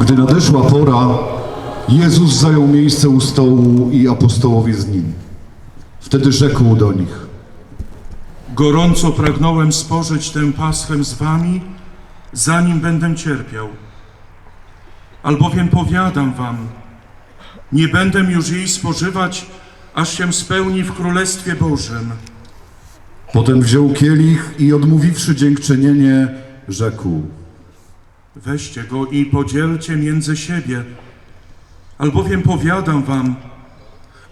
Gdy nadeszła pora, Jezus zajął miejsce u stołu i apostołowie z nim. Wtedy rzekł do nich: Gorąco pragnąłem spożyć tę paschę z wami, zanim będę cierpiał. Albowiem powiadam wam, nie będę już jej spożywać, aż się spełni w Królestwie Bożym. Potem wziął kielich i odmówiwszy dziękczynienie, rzekł: Weźcie go i podzielcie między siebie, albowiem powiadam wam,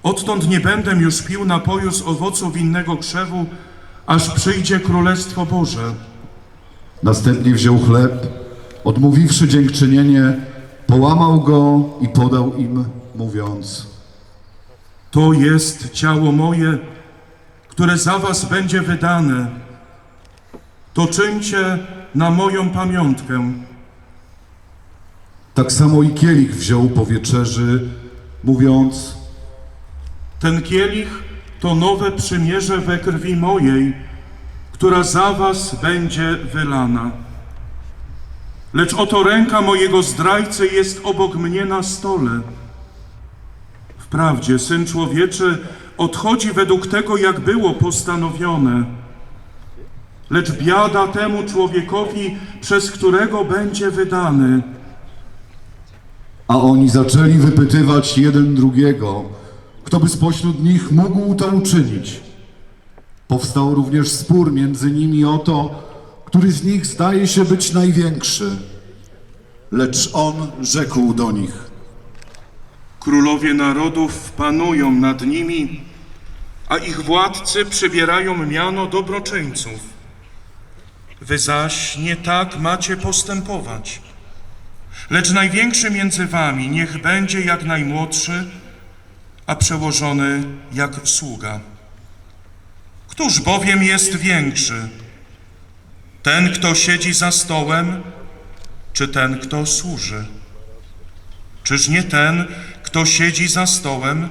odtąd nie będę już pił napoju z owocu winnego krzewu, aż przyjdzie Królestwo Boże. Następnie wziął chleb, odmówiwszy dziękczynienie, połamał go i podał im, mówiąc: To jest ciało moje, które za was będzie wydane. To czyńcie na moją pamiątkę. Tak samo i kielich wziął po wieczerzy, mówiąc: Ten kielich to nowe przymierze we krwi mojej, która za was będzie wylana. Lecz oto ręka mojego zdrajcy jest obok mnie na stole. Wprawdzie Syn Człowieczy odchodzi według tego, jak było postanowione. Lecz biada temu człowiekowi, przez którego będzie wydany. A oni zaczęli wypytywać jeden drugiego, kto by spośród nich mógł to uczynić. Powstał również spór między nimi o to, który z nich zdaje się być największy. Lecz on rzekł do nich: Królowie narodów panują nad nimi, a ich władcy przybierają miano dobroczyńców. Wy zaś nie tak macie postępować. Lecz największy między wami niech będzie jak najmłodszy, a przełożony jak sługa. Któż bowiem jest większy? Ten, kto siedzi za stołem, czy ten, kto służy? Czyż nie ten, kto siedzi za stołem?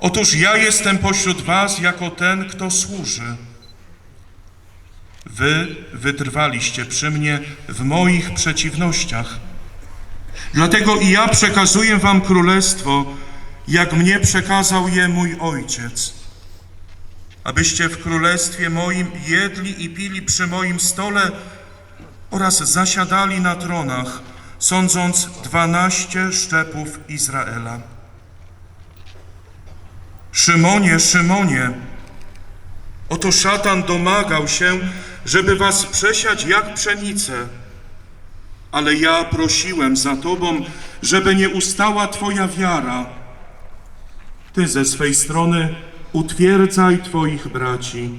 Otóż ja jestem pośród was jako ten, kto służy. Wy wytrwaliście przy mnie w moich przeciwnościach. Dlatego i ja przekazuję wam królestwo, jak mnie przekazał je mój ojciec. Abyście w królestwie moim jedli i pili przy moim stole oraz zasiadali na tronach, sądząc dwanaście szczepów Izraela. Szymonie, Szymonie, oto szatan domagał się, żeby was przesiać jak pszenicę, ale ja prosiłem za tobą, żeby nie ustała twoja wiara. Ty ze swej strony utwierdzaj twoich braci.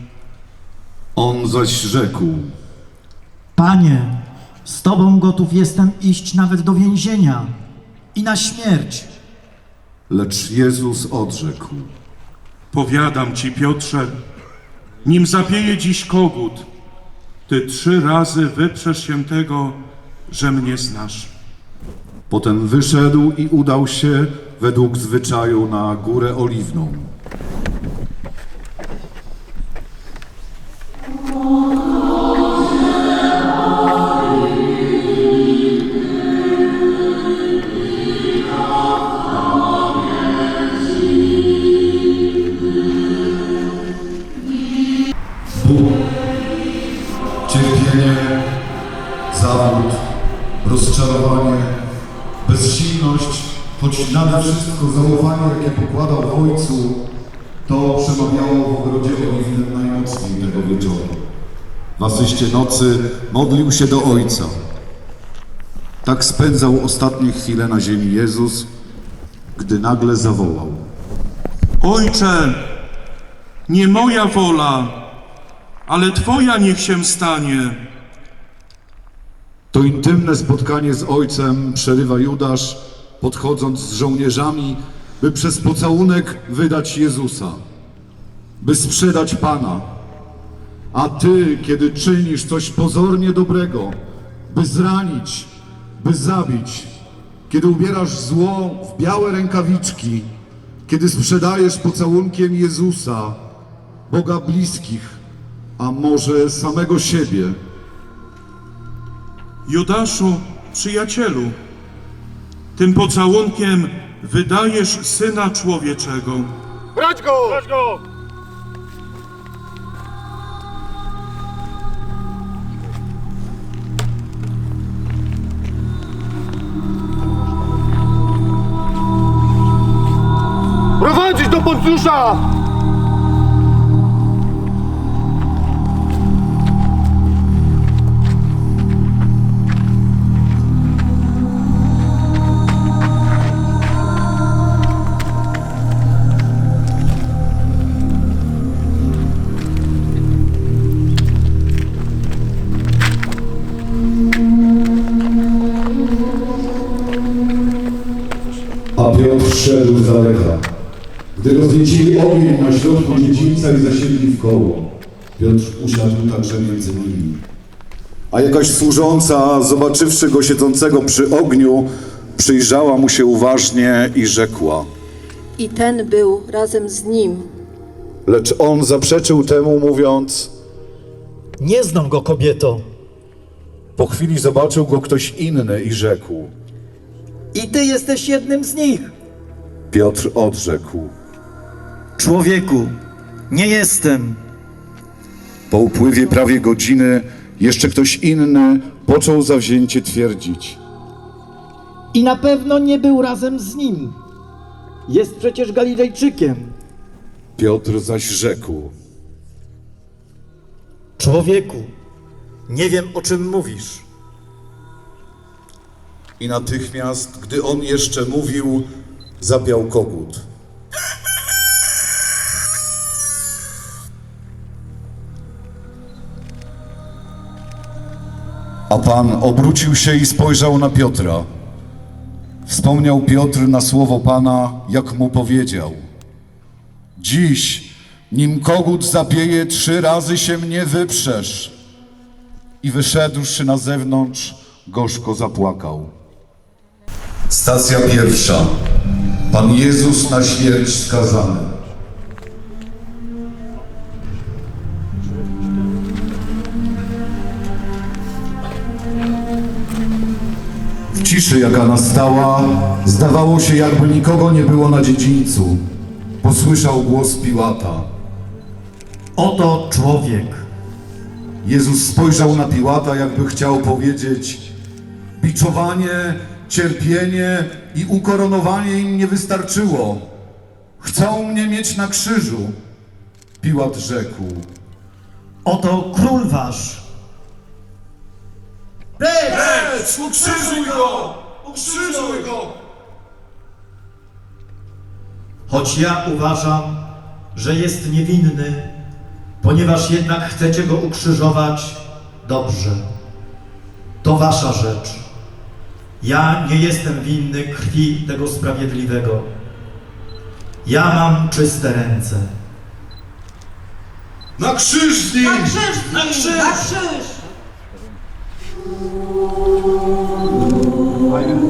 On zaś rzekł: Panie, z Tobą gotów jestem iść nawet do więzienia i na śmierć. Lecz Jezus odrzekł: Powiadam ci, Piotrze, nim zapieje dziś kogut, ty trzy razy wyprzesz się tego, że mnie znasz. Potem wyszedł i udał się według zwyczaju na górę oliwną. W asyście nocy modlił się do Ojca. Tak spędzał ostatnie chwile na ziemi Jezus, gdy nagle zawołał. Ojcze, nie moja wola, ale Twoja niech się stanie. To intymne spotkanie z ojcem przerywa Judasz, podchodząc z żołnierzami, by przez pocałunek wydać Jezusa, by sprzedać Pana. A ty, kiedy czynisz coś pozornie dobrego, by zranić, by zabić, kiedy ubierasz zło w białe rękawiczki, kiedy sprzedajesz pocałunkiem Jezusa, Boga bliskich, a może samego siebie, Judaszu, przyjacielu, tym pocałunkiem wydajesz Syna Człowieczego. Brać go! Brać go! Prowadzić do ogień na środku dziedzińca i zasiedli w koło, Piotr usiadł także między nimi. A jakaś służąca, zobaczywszy go siedzącego przy ogniu, przyjrzała mu się uważnie i rzekła. I ten był razem z nim. Lecz on zaprzeczył temu, mówiąc, Nie znam go, kobieto. po chwili zobaczył go ktoś inny i rzekł. I ty jesteś jednym z nich. Piotr odrzekł. Człowieku, nie jestem. Po upływie prawie godziny jeszcze ktoś inny począł zawzięcie twierdzić. I na pewno nie był razem z nim. Jest przecież Galilejczykiem. Piotr zaś rzekł. Człowieku, nie wiem o czym mówisz. I natychmiast, gdy on jeszcze mówił, zapiał kogut. A Pan obrócił się i spojrzał na Piotra. Wspomniał Piotr na słowo Pana, jak mu powiedział. Dziś, nim kogut zapieje, trzy razy się mnie wyprzesz. I wyszedłszy na zewnątrz, gorzko zapłakał. Stacja pierwsza. Pan Jezus na śmierć skazany. Ciszy, jaka nastała, zdawało się, jakby nikogo nie było na dziedzińcu. Posłyszał głos Piłata. Oto człowiek. Jezus spojrzał na Piłata, jakby chciał powiedzieć: Biczowanie, cierpienie i ukoronowanie im nie wystarczyło. Chcą mnie mieć na krzyżu. Piłat rzekł: Oto król wasz. Lecz, ukrzyżuj go! Ukrzyżuj go! Choć ja uważam, że jest niewinny, ponieważ jednak chcecie go ukrzyżować, dobrze. To wasza rzecz. Ja nie jestem winny krwi tego sprawiedliwego. Ja mam czyste ręce. Na krzyż z nim! Na krzyż! Na krzyż! Aynen.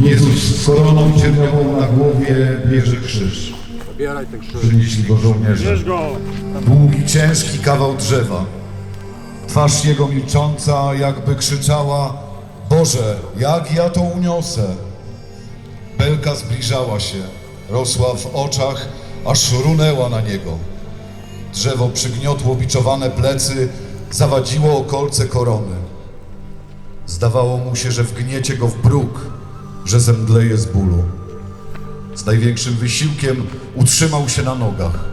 Jezus z koroną cierniową na głowie bierze krzyż. Przynieśli go żołnierze. Bierz go! Długi, ciężki kawał drzewa. Twarz jego milcząca, jakby krzyczała: Boże, jak ja to uniosę? Belka zbliżała się, rosła w oczach, aż runęła na niego. Drzewo przygniotło biczowane plecy, zawadziło o kolce korony. Zdawało mu się, że wgniecie go w bruk, że zemdleje z bólu. Z największym wysiłkiem utrzymał się na nogach.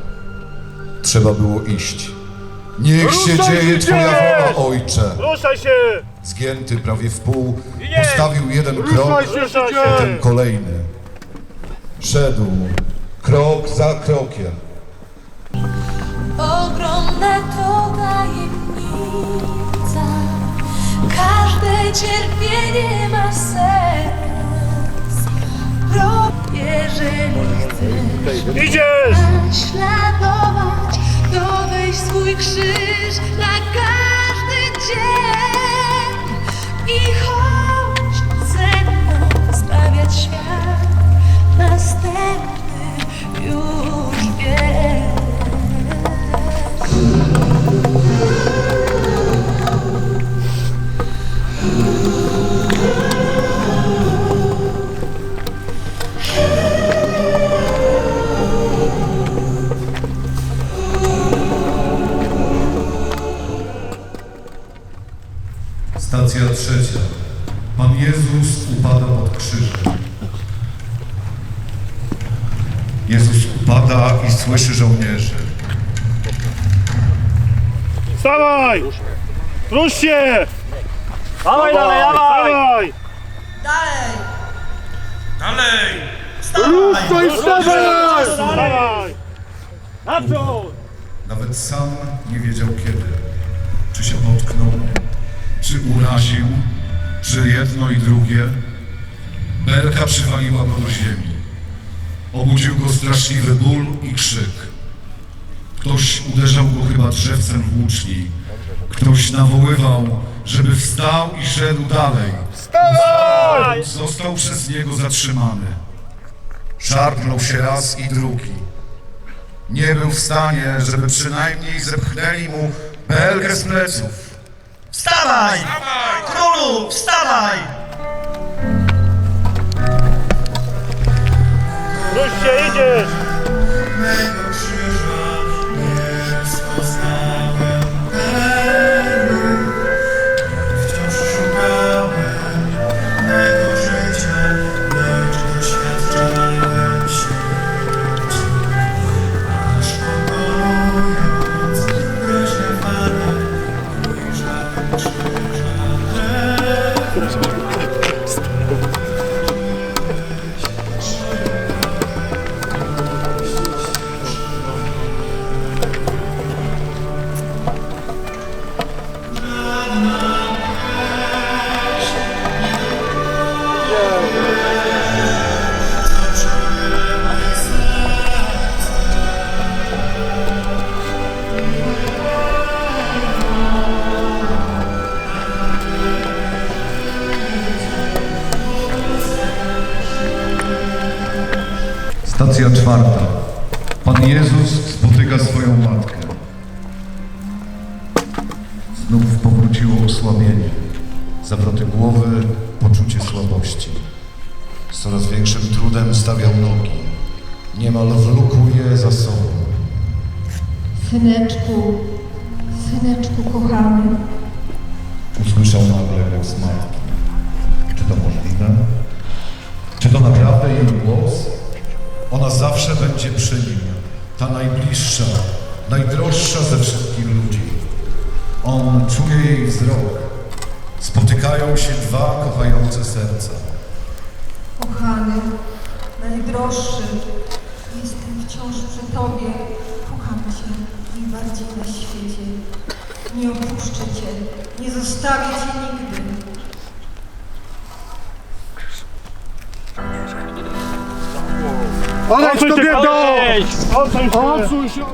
Trzeba było iść. Niech się Ruszaj dzieje się! Twoja wola, Ojcze. Ruszaj się! Zgięty prawie w pół, postawił jeden krok, Ruszaj się, ruszaj potem się! kolejny. Szedł krok za krokiem. Ogromna to tajemnica, każde cierpienie ma sens. Jeżeli chcesz Idziesz! naśladować, to weź swój krzyż na każdy dzień i chodź ze mną zbawiać świat. Następny już wiesz. Stacja trzecia. Pan Jezus upada pod krzyżem. Jezus upada i słyszy żołnierzy. Wstawaj! Rusz się! Dawaj, dawaj, dawaj! Dalej! Ruszaj, wstawaj! Dawaj! Naprzód! Nawet sam nie wiedział kiedy. Czy się potknął, czy uraził, czy jedno i drugie. Belka przywaliła go do ziemi. Obudził go straszliwy ból i krzyk. Ktoś uderzał go chyba drzewcem w łuczni. Ktoś nawoływał, żeby wstał i szedł dalej. Wstawaj! Został przez niego zatrzymany. Szarpnął się raz i drugi. Nie był w stanie, żeby przynajmniej zepchnęli mu belkę z pleców. Wstawaj! Królu, wstawaj! Się, idziesz! Stacja czwarta. Pan Jezus spotyka swoją matkę. Znów powróciło osłabienie, zawroty głowy, poczucie słabości. Z coraz większym trudem stawiał nogi. Niemal wlókł je za sobą. Syneczku, syneczku kochany, Usłyszał nagle głos matki. Zawsze będzie przy nim. Ta najbliższa, najdroższa ze wszystkich ludzi. On czuje jej wzrok. Spotykają się dwa kochające serca. Kochany, najdroższy, jestem wciąż przy Tobie. Kocham Cię najbardziej na świecie. Nie opuszczę Cię, nie zostawię Cię nigdy. Olej Odsuń się, sobie do! koleś! Odsuń się! Odsuń!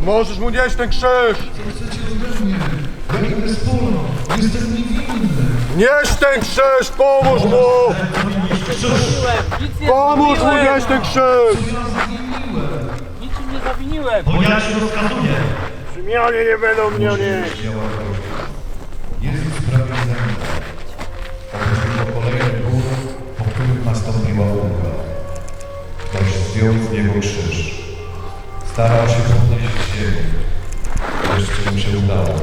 Pomożesz mu nieść ten krzyż! Będę wspólno, jestem niewinny. Nieś ten krzyż, pomóż mu! Pomóż mu nieść ten krzyż! Niczym nie zawiniłem. Rzymianie nie będą mnie nieść! Jezus prawie zaginął. Ochodził po kolejnych gór, po których nastąpiła ulga. Ktoś zdjął z niego krzyż. Starał się udało.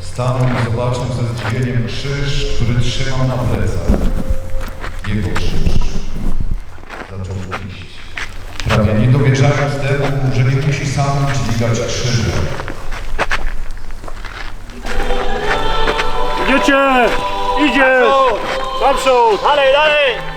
Stanął i zobaczył ze zdziwieniem krzyż, który trzymał na plecach. Jego krzyż. Zaczął iść. Prawie nie dowierzając temu, że nie musi sam dźwigać krzyża. Idziecie! Idziesz! Naprzód! Dalej, dalej!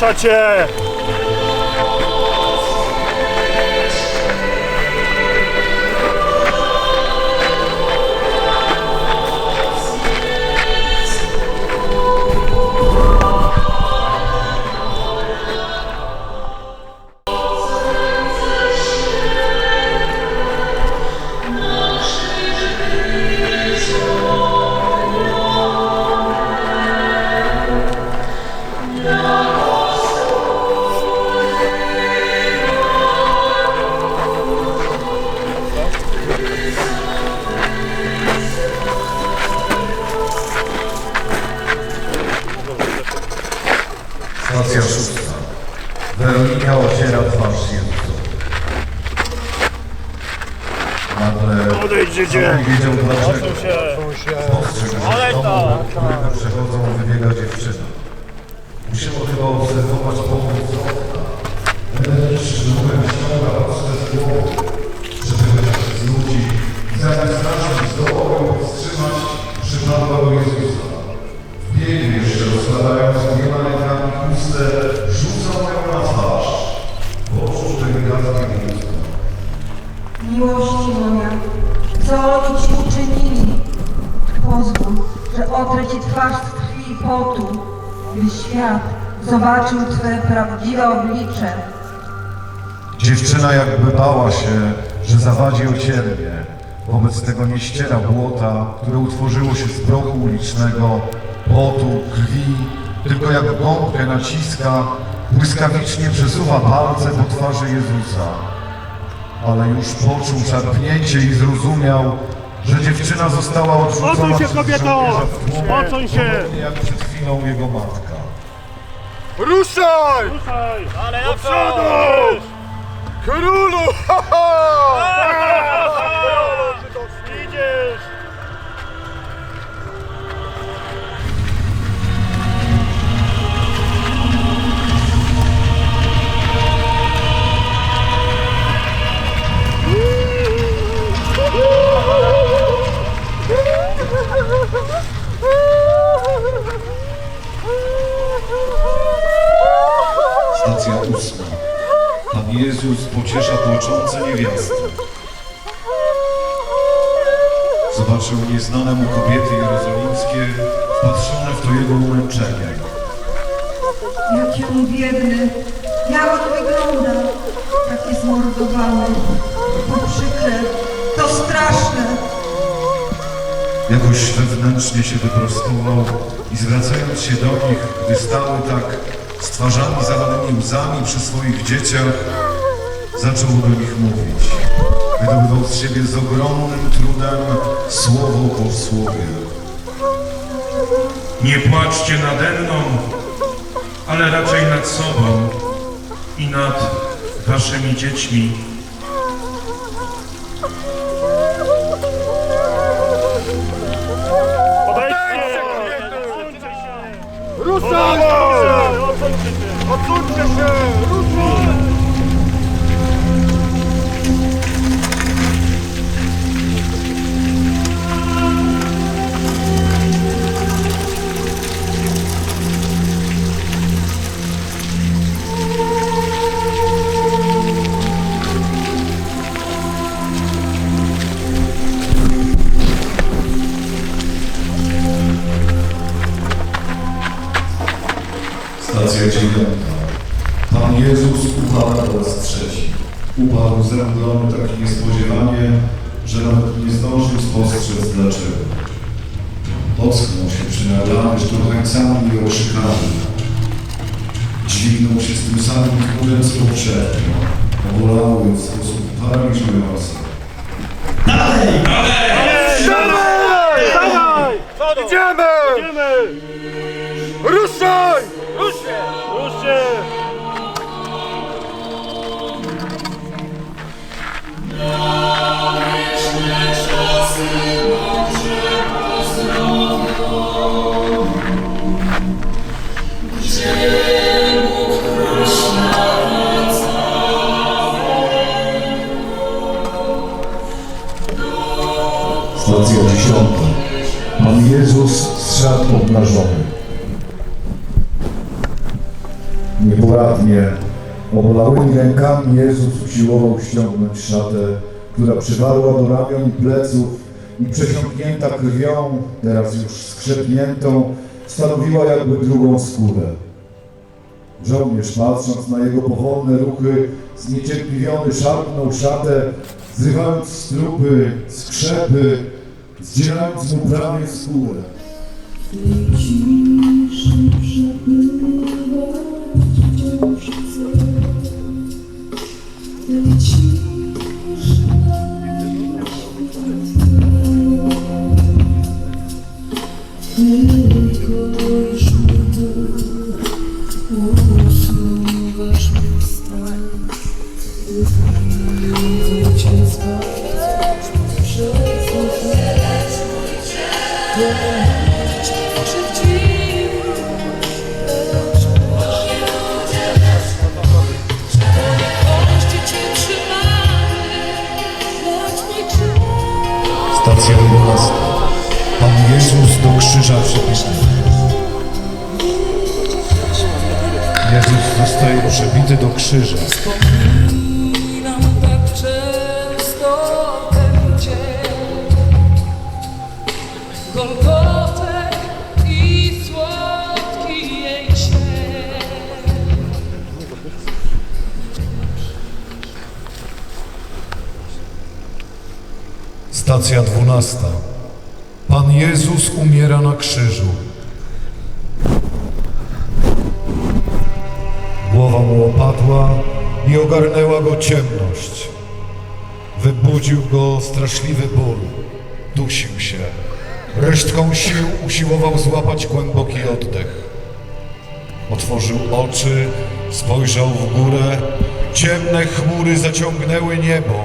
Stacja zobaczył Twe prawdziwe oblicze. Dziewczyna jakby bała się, że zawadzi o cierpię. Wobec tego nie ściera błota, które utworzyło się z prochu ulicznego, potu, krwi, tylko jak gąbkę naciska, błyskawicznie przesuwa palce po twarzy Jezusa. Ale już poczuł szarpnięcie i zrozumiał, że dziewczyna została odrzucona Odsuń się, przez kobieto! żołnierza w tłumie, Odsuń się! podobnie jak przed chwilą jego matka. Ruszaj! Ruszaj! Do przodu! Królu! Jezus pociesza płaczące niewiasty. Zobaczył nieznane mu kobiety jerozolimskie, wpatrzone w to jego umęczenie. Jaki on biedny, jak on wygląda, taki zmordowany. To przykre, to straszne. Jakoś wewnętrznie się wyprostował i zwracając się do nich, gdy stały tak z twarzami zalanymi łzami przy swoich dzieciach, zaczął do nich mówić. Wydobywał z siebie z ogromnym trudem słowo po słowie. Nie płaczcie nade mną, ale raczej nad sobą i nad waszymi dziećmi. Ruszaj! Odsuńcie się! Ruszaj! Pan Jezus upadł po raz trzeci. Upadł zemdlony tak niespodziewanie, że nawet nie zdążył spostrzec dlaczego. Ocknął się przynadany szturchańcami i okrzykami. Dźwignął się z tym samym chmurem z poprzednio, obolały w sposób paraliżujący. Dawaj! Idziemy! Idziemy! Ruszaj! Ruszcie! Stacja dziesiąta. Pan Jezus zszedł obnażony. Nieporadnie, obolałymi rękami Jezus usiłował ściągnąć szatę, która przywarła do ramion i pleców i przesiąknięta krwią, teraz już skrzepniętą, stanowiła jakby drugą skórę. Żołnierz, patrząc na jego powolne ruchy, zniecierpliwiony szarpnął szatę, zrywając strupy, skrzepy, zdzierając mu prawie skórę. Stacja do krzyża przybity. Jezus zostaje przybity do krzyża. Pan Jezus umiera na krzyżu. Głowa mu opadła i ogarnęła go ciemność. Wybudził go straszliwy ból. Dusił się. Resztką sił usiłował złapać głęboki oddech. Otworzył oczy, spojrzał w górę. Ciemne chmury zaciągnęły niebo.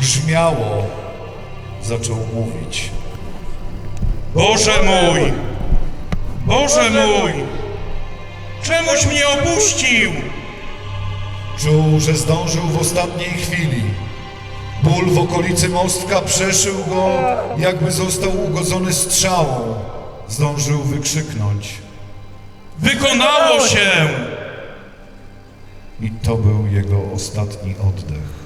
Grzmiało. Zaczął mówić. Boże mój! Boże mój! Czemuś mnie opuścił? Czuł, że zdążył w ostatniej chwili. Ból w okolicy mostka przeszył go, jakby został ugodzony strzałą. Zdążył wykrzyknąć. Wykonało się! I to był jego ostatni oddech.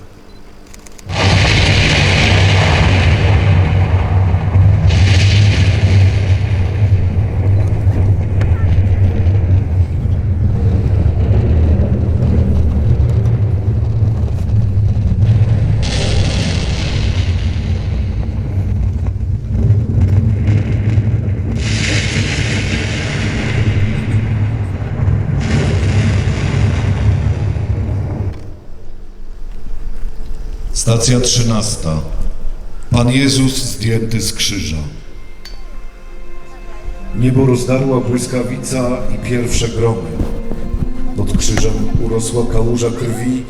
Stacja trzynasta. Pan Jezus zdjęty z krzyża. Niebo rozdarła błyskawica i pierwsze gromy. Pod krzyżem urosła kałuża krwi,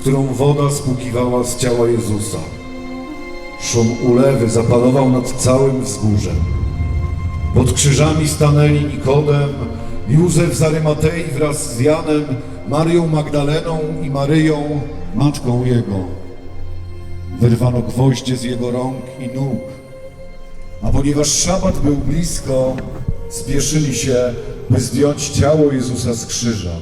którą woda spłukiwała z ciała Jezusa. Szum ulewy zapanował nad całym wzgórzem. Pod krzyżami stanęli Nikodem, Józef z Arymatei wraz z Janem, Marią Magdaleną i Maryją, matką Jego. Wyrwano gwoździe z Jego rąk i nóg, a ponieważ szabat był blisko, spieszyli się, by zdjąć ciało Jezusa z krzyża.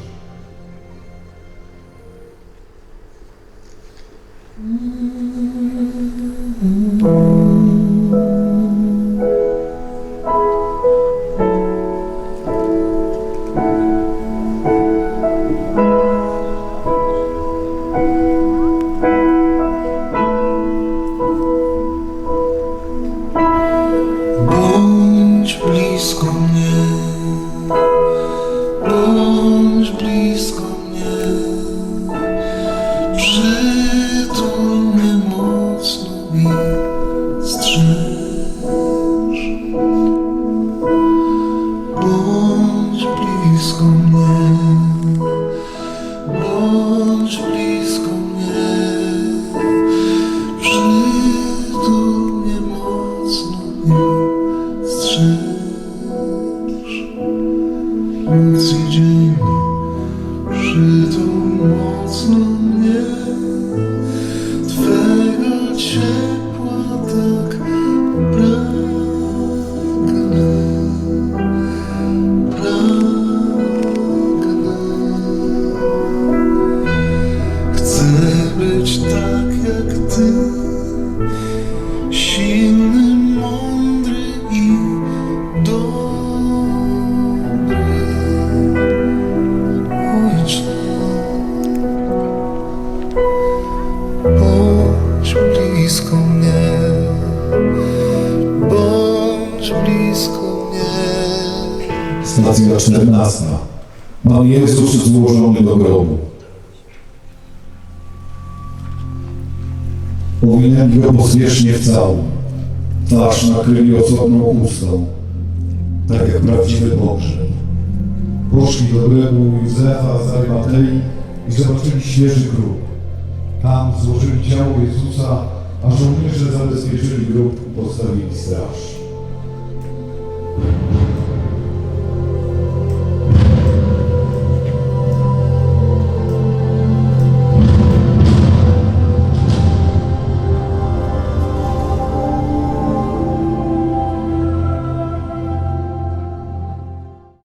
Blisko mnie Bądź blisko mnie Stacja czternasta. Pan Jezus złożony do grobu. Powinien go pospiesznie w całą. Twarz nakryli osobną chustą. Tak jak prawdziwy pogrzeb. Poszli do grobu Józefa z Arymatei i zobaczyli świeży grób. Tam złożyli ciało Jezusa, a żołnierze zabezpieczyli grób i postawili straż.